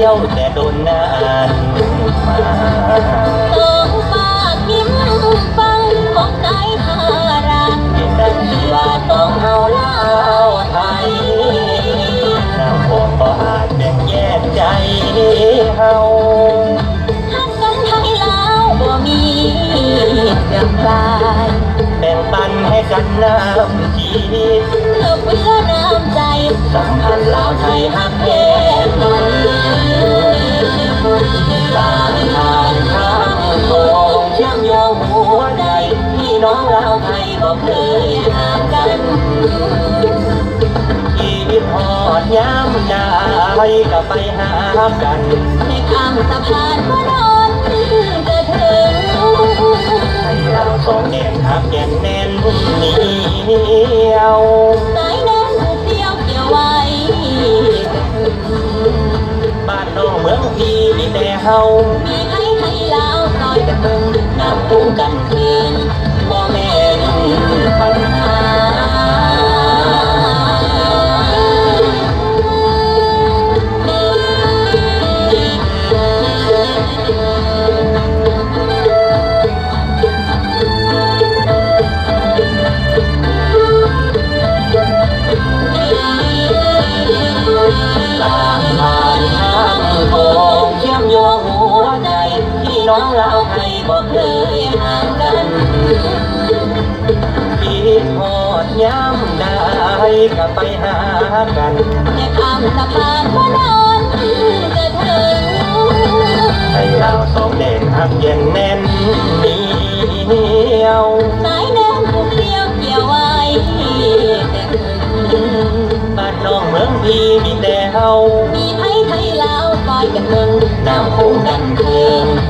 ที่ยวแต่โดนนานมาเติมปากยิ้มฟังของใจทารักเห็นดังที่ว่าต้องเอาเล่าไทยน้ำโขงก็อาจแบ่งแยกใจเฮาฮักกันไทยลาวบ่มีเรื่องคลายแบ่งปันให้กันน้ำชีวิตเพื่อเพื่อน้ำใจ สัมพันธ์ลาวไทยฮักแท้ต่างทานข้ามโขงเชื่อมโยงหัวใจพี่น้องลาวไทยบ่เคยห่างกันอีพอดย้ำยาได้ก็ไปหากันในข้ามสะพานก็นอนจะถึงให้เราสองแน่นหักแน่นแน่นเหนียว ดียวเกี่ยวไว้จะถึงบ้านน้องเมืองพี่มีแต่เฮามีไทยไทยลาวซอยกันมึงน้ำพุ่งกันคืน น้องลาวไทยบ่เคยห่างกันพี่ทอดย้ำได้ก็ไปหากันในข้ามสะพานก็นอนจะถึงให้เราสองเด่นหักเย็นแน่นเหนียวสายแน่นผูกเดียวเกี่ยวไว้จะถึงบ้านน้องเมืองพี่มีแต่เฮามีไทยไทยลาวซอยกันมึงน้ำพุ่งกันคืนบ่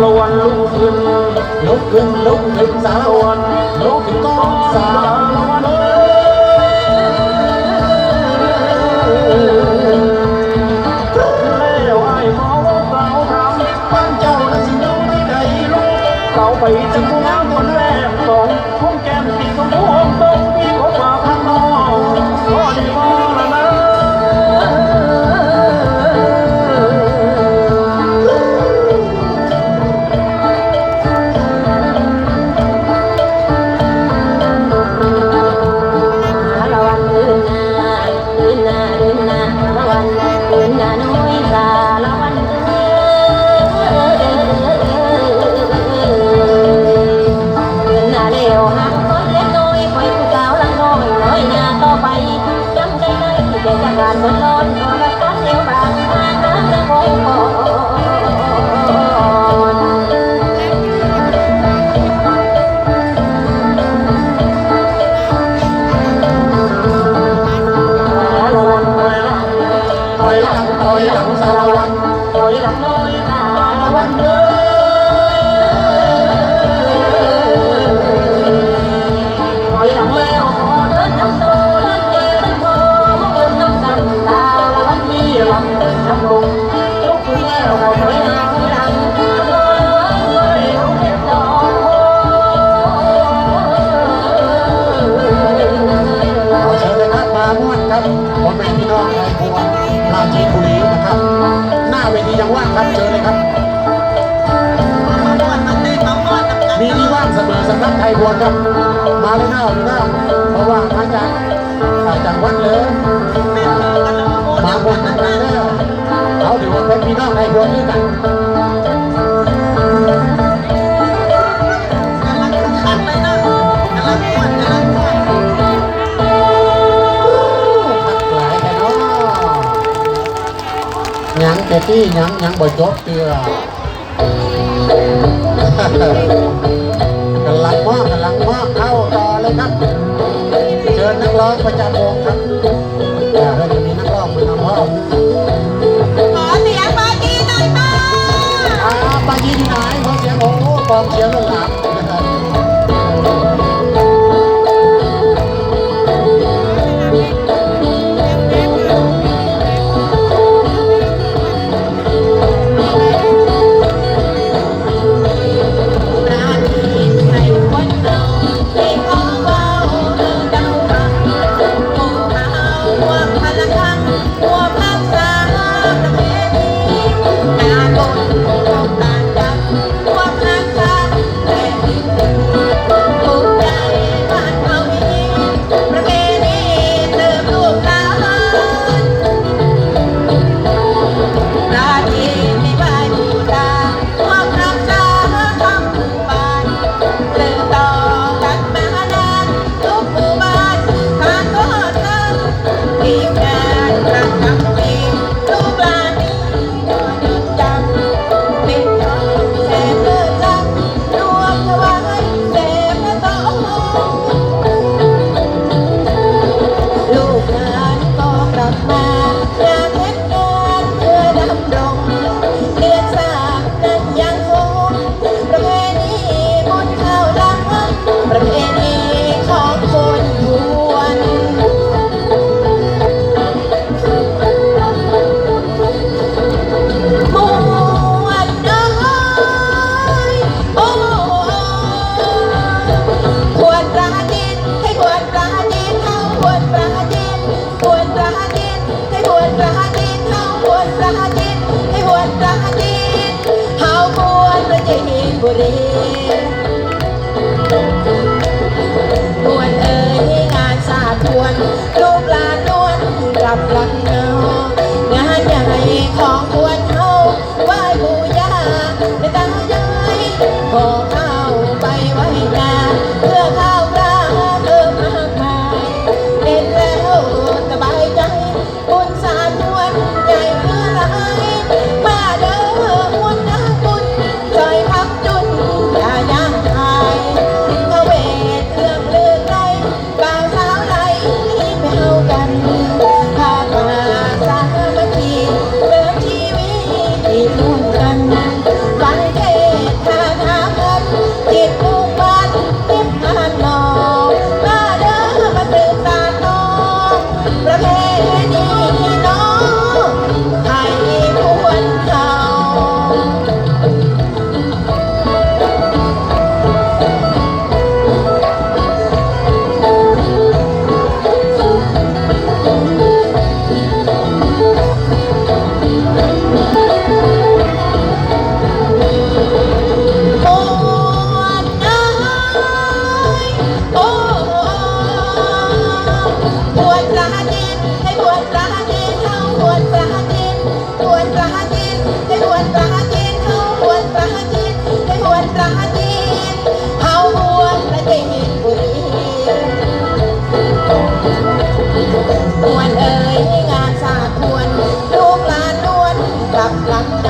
ารวันลุกขึ้นลุกขึ้นลุกขึ้นสารวันลุกขึ้นก้องสารวันแล้วไอ้หมอสาวทำปั้นเจ้าม่ลุกเสาไปจะกูงามคน ว่างครับเจอเลยครับ มีที่ว่างเสมอสำหรับไทยบวชครับ มาเลยนะพี่น้องเพราะว่ามาจากจังวัดเลย มาบวชกันเลยเขาถือว่าเป็นพี่น้องในบวชด้วยกัน เจตี้ยังยังบ่จบเตือ รักรัก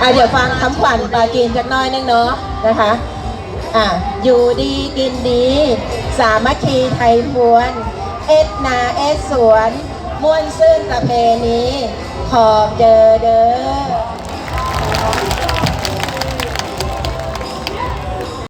อะเดี๋ยวฟังคำขวัญปากีนจักหน้อยนึงเนาะนะคะอะอยู่ดีกินดี สามัคคีไทยพวน เอ็ดนาเอ็ดสวน ม่วนซื่นประเพณีขอบเจอเด้อ